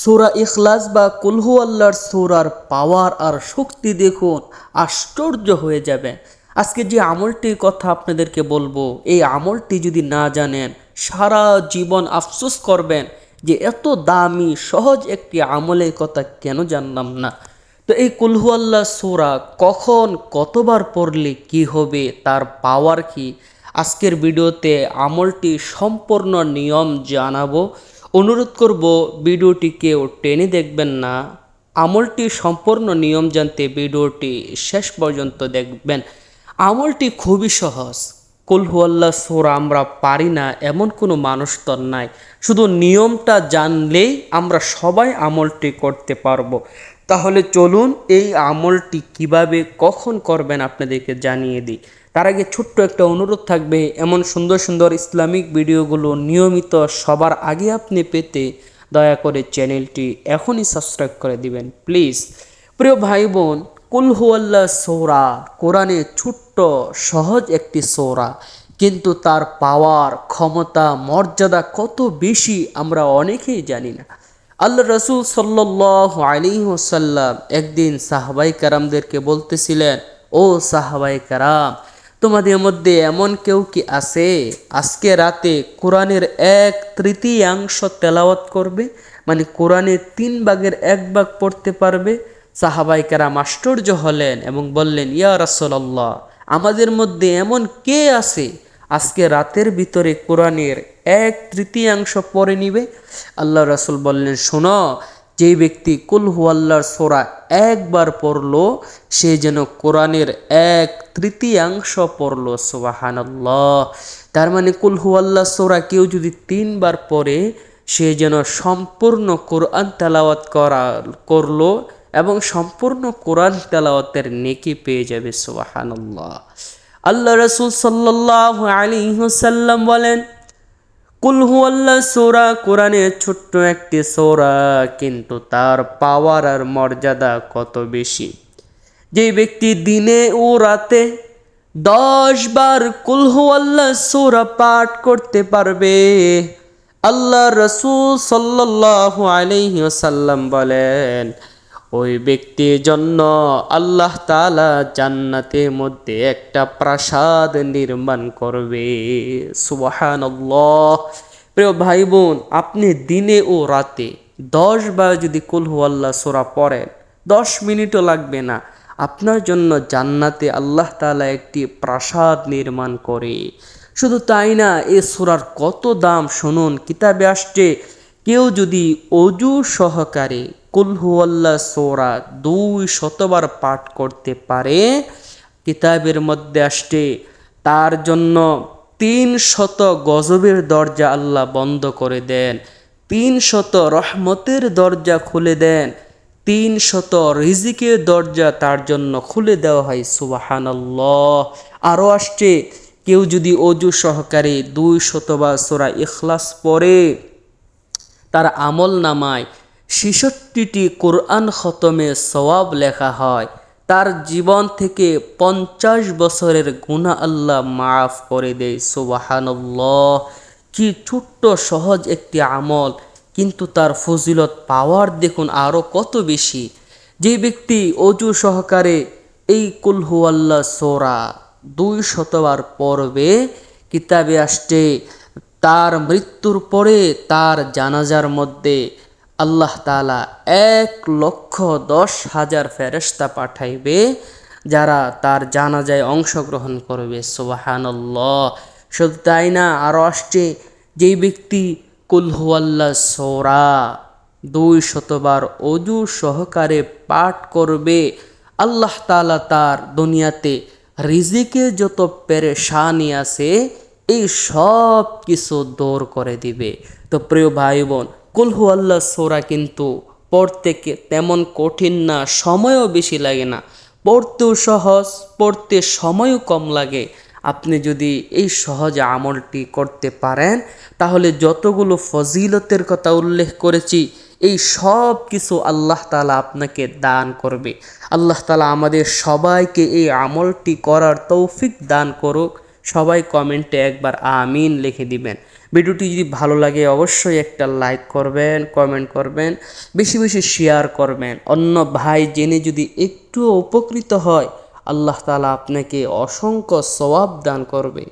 সোরা ইখলাস বা কুলহু আল্লাহর সোরার পাওয়ার আর শক্তি দেখুন, আশ্চর্য হয়ে যাবে আজকে যে আমলটির কথা আপনাদেরকে বলব, এই আমলটি যদি না জানেন, সারা জীবন আফসোস করবেন যে এত দামি, সহজ একটি আমলের কথা কেন জানলাম না? তো এই কুলহু আল্লাহ সোরা কখন, কতবার পড়লে কি হবে, তার পাওয়ার কি? আজকের ভিডিওতে আমলটি সম্পূর্ণ নিয়ম জানাব। অনুরোধ করব ভিডিওটি কেউ টেনে দেখবেন না। আমলটি সম্পূর্ণ নিয়ম জানতে ভিডিওটি শেষ পর্যন্ত দেখবেন। আমলটি খুবই সহজ। কুলহু আল্লাহ সোরা আমরা পারি না, এমন কোনো মানুষ তো নাই। শুধু নিয়মটা জানলেই আমরা সবাই আমলটি করতে পারব। তাহলে চলুন এই আমলটি কীভাবে, কখন করবেন আপনাদেরকে জানিয়ে দিই। তার আগে ছোট্ট একটা অনুরোধ থাকবে, এমন সুন্দর সুন্দর ইসলামিক ভিডিওগুলো নিয়মিত সবার আগে আপনি পেতে দয়া করে চ্যানেলটি এখনই সাবস্ক্রাইব করে দিবেন, প্লিজ। প্রিয় ভাই বোন কুলহু আল্লাহ সৌরা, কোরআনে ছোট্ট, সহজ একটি সৌরা, কিন্তু তার পাওয়ার, ক্ষমতা, মর্যাদা কত বেশি আমরা অনেকেই জানি না। আল্লাহ রসুল সাল্লাহ আলী ওসাল্লাম একদিন সাহাবাই কারামদেরকে বলতেছিলেন, ও সাহাবাই কারাম তোমাদের মধ্যে এমন কেউ কি আছে? আজকে রাতে কোরআনের এক তৃতীয়াংশ তেলাওয়াত করবে মানে কোরআনের তিন ভাগের এক ভাগ পড়তে পারবে। সাহাবাই কারাম আশ্চর্য হলেন এবং বললেন, ইয়া রাসল্লাহ আমাদের মধ্যে এমন কে আছে? আজকে রাতের ভিতরে কোরআনের এক তৃতীয়াংশ পড়ে নিবে? আল্লাহ রাসুল বললেন, শোনো যেই ব্যক্তি কুলহু আল্লাহর সোরা একবার পড়ল, সে যেন কোরআনের এক তৃতীয়াংশ পড়ল, সোবাহানাল্লাহ। তার মানে কুলহু আল্লাহ সোরা কেউ যদি তিনবার পড়ে, সে যেন সম্পূর্ণ কোরআন তেলাওয়াত করা, করল এবং সম্পূর্ণ কোরআন তেলাওয়াতের নেকি পেয়ে যাবে, সোবাহানাল্লাহ। আল্লাহ রসুল সাল্লাহ আলী হুসাল্লাম বলেন কুলহু আল্লাহ সোরা, কোরআনের ছোট্ট একটি সোরা, কিন্তু তার পাওয়ার আর মর্যাদা কত বেশি? যে ব্যক্তি দিনে ও রাতে দশ বার কুলহু সোরা পাঠ করতে পারবে, আল্লাহ রসুল সাল্লাহ আলহিসাল্লাম বলেন ওই ব্যক্তির জন্য আল্লাহ তালা জান্নাতের মধ্যে একটা প্রাসাদ নির্মাণ করবে। সুবাহান প্রিয় ভাই বোন আপনি দিনে ও রাতে দশ বার যদি কুলহু আল্লাহ সোরা পড়েন, দশ মিনিটও লাগবে না। আপনার জন্য জান্নাতে আল্লাহ তালা একটি প্রাসাদ নির্মাণ করে। শুধু তাই না, এ সোরার কত দাম শুনুন, কিতাবে আসছে, কেউ যদি অজু সহকারে কুলহুয়াল্লা সোরা দুই শতবার পাঠ করতে পারে। কিতাবের মধ্যে আসছে, তার জন্য তিন শত গজবের দরজা আল্লাহ বন্ধ করে দেন, তিন শত রহমতের দরজা খুলে দেন, তিন শত রিজিকের দরজা তার জন্য খুলে দেওয়া হয়, সুবাহানাল্লাহ। আরও আসছে, কেউ যদি অজু সহকারে দুই শতবার সোরা ইখলাস পরে তার আমল নামায় ছেষট্টিটি কোরআন খতমে সওয়াব লেখা হয়। তার জীবন থেকে পঞ্চাশ বছরের গুণা আল্লাহ মাফ করে দেয়, সুবাহানল্লাহ। কি ছোট্ট, সহজ একটি আমল, কিন্তু তার ফজিলত পাওয়ার দেখুন আরও কত বেশি। যে ব্যক্তি অজু সহকারে এই কুলহু আল্লাহ সোরা দুই শতবার পর্বে কিতাবে আসছে, তার মৃত্যুর পরে তার জানাজার মধ্যে আল্লাহ তালা এক লক্ষ দশ হাজার ফেরেস্তা পাঠাইবে যারা তার জানাজায় অংশগ্রহণ করবে। সোবাহানল্লাহ। শুধু তাই না আরও আসছে যেই ব্যক্তি কুলহু আল্লাহ সোরা, দুই শতবার অজু সহকারে পাঠ করবে। আল্লাহ তালা তার দুনিয়াতে রিজিকে যত পেরেশানি আছে, এই সব কিছু দূর করে দিবে। তো প্রিয় ভাই বোন কুলহু আল্লাহ সোরা কিন্তু পড়তে তেমন কঠিন না, সময়ও বেশি লাগে না। পড়তেও সহজ, পড়তে সময়ও কম লাগে। আপনি যদি এই সহজ আমলটি করতে পারেন, তাহলে যতগুলো ফজিলতের কথা উল্লেখ করেছি, এই সব কিছু আল্লাহ তালা আপনাকে দান করবে। আল্লাহ তালা আমাদের সবাইকে এই আমলটি করার তৌফিক দান করুক। সবাই কমেন্টে একবার আমিন লিখে দিবেন। ভিডিওটি যদি ভালো লাগে অবশ্যই একটা লাইক করবেন কমেন্ট করবেন, বেশি বেশি শেয়ার করবেন। অন্য ভাই জেনে যদি একটু উপকৃত হয়, আল্লাহ তালা আপনাকে অসংখ্য সবাব দান করবে।